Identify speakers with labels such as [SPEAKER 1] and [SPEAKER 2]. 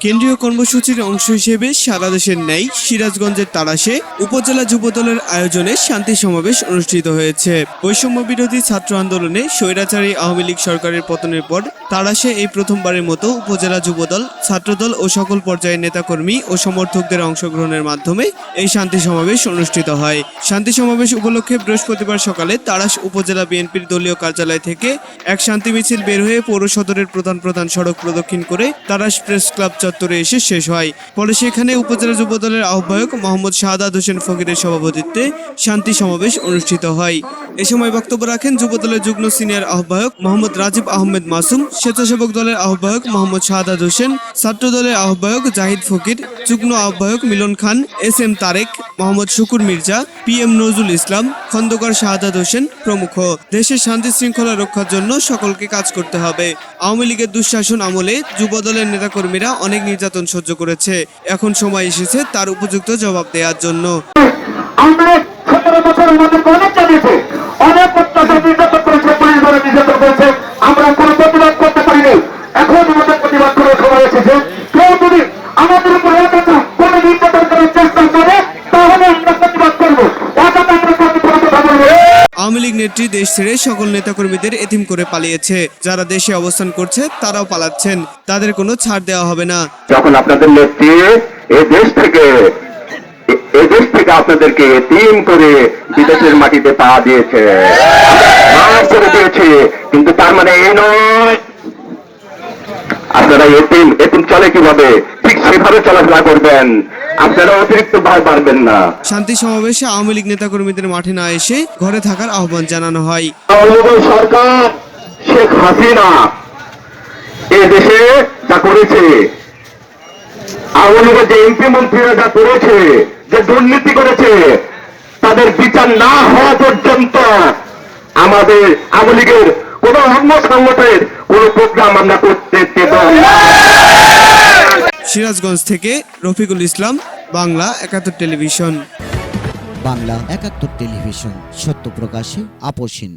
[SPEAKER 1] কেন্দ্রীয় কর্মসূচির অংশ হিসেবে সারা দেশের ন্যায় সিরাজগঞ্জের তারাশে উপজেলা যুবদলের আয়োজনে শান্তি সমাবেশ অনুষ্ঠিত হয়েছে। বৈষম্য বিরোধী ছাত্র আন্দোলনে স্বৈরাচারী আওয়ামী লীগ সরকারের পতনের পর তারাশে এই প্রথমবারের মতো উপজেলা যুবদল, ছাত্রদল ও সকল পর্যায়ের নেতাকর্মী ও সমর্থকদের অংশগ্রহণের মাধ্যমে এই শান্তি সমাবেশ অনুষ্ঠিত হয়। শান্তি সমাবেশ উপলক্ষে বৃহস্পতিবার সকালে তারাশ উপজেলা বিএনপির দলীয় কার্যালয় থেকে এক শান্তি মিছিল বের হয়ে পৌর সদরের প্রধান প্রধান সড়ক প্রদক্ষিণ করে তারাশ প্রেস ক্লাব চত্বরে এসে শেষ হয়। পরে সেখানে উপজেলা যুবদলের আহ্বায়ক মোহাম্মদ শাহাদ হোসেন ফকিরের সভাপতিত্বে শান্তি সমাবেশ অনুষ্ঠিত হয়। এ সময় বক্তব্য রাখেন যুবদলের যুগ্ম সিনিয়র আহ্বায়ক মোহাম্মদ রাজীব আহমেদ মাসুম, স্বেচ্ছাসেবক দলের আহ্বায়ক মোহাম্মদ শাহাদ হোসেন ছাত্র দলের আহ্বায়ক জাহিদ ফকির, যুগ্ম আহ্বায়ক Milon Khan, S M Tarek Mohammad Shukur Mirza, P M Nazrul Islam, Khandakar Shahadat Hossain প্রমুখ। দেশের শান্তি শৃঙ্খলা রক্ষার জন্য সকলকে কাজ করতে হবে। আওয়ামী লীগের দুঃশাসন আমলে যুবদলের নেতাকর্মীরা অনেক নির্যাতন সহ্য করেছে। এখন সময় এসেছে তার উপযুক্ত জবাব দেওয়ার জন্য।
[SPEAKER 2] আমরা কোনো প্রতিবাদ করতে পারিনি। এখন আমাদের প্রতিবাদ করার সময় এসেছে। কেউ যদি আমাদের
[SPEAKER 1] আওয়ামী লীগ নেত্রী দেশ ছেড়ে সকল নেতাকর্মীদের এতিম করে পালিয়েছে। যারা দেশে অবস্থান করছে, তারাও পালাচ্ছেন। তাদের কোনো ছাড় দেওয়া হবে না।
[SPEAKER 2] যখন আপনাদের নেত্রী এই দেশ থেকে, এ- দেশ থেকে আপনাদেরকে তিন করে বিদেশের মাটিতে পা দিয়েছে। করে দিয়েছে। কিন্তু তার মানে এই নয়। আপনারা এতিম এতিম চলে কীভাবে? ঠিক সেভাবে চলাফেরা করবেন। আপনারা অতিরিক্ত ভয় পারবেন না।
[SPEAKER 1] শান্তি সমাবেশে আওয়ামী লীগ নেতাকর্মীদের মাঠে না এসে ঘরে থাকার আহ্বান জানানো হয়।
[SPEAKER 2] সরকার শেখ হাসিনা এ দেশে যা করেছে আওয়ামী লীগের যে এমপি মন্ত্রীরা যা করেছে যে দুর্নীতি করেছে তাদের বিচার না হওয়া পর্যন্ত আমাদের আওয়ামী লীগের কোন অন্য সংগঠনের কোন প্রোগ্রাম আমরা করতে দেব না।
[SPEAKER 1] সিরাজগঞ্জ থেকে রফিকুল ইসলাম বাংলা একাত্তর টেলিভিশন।
[SPEAKER 3] বাংলা একাত্তর টেলিভিশন সত্য প্রকাশে আপোষহীন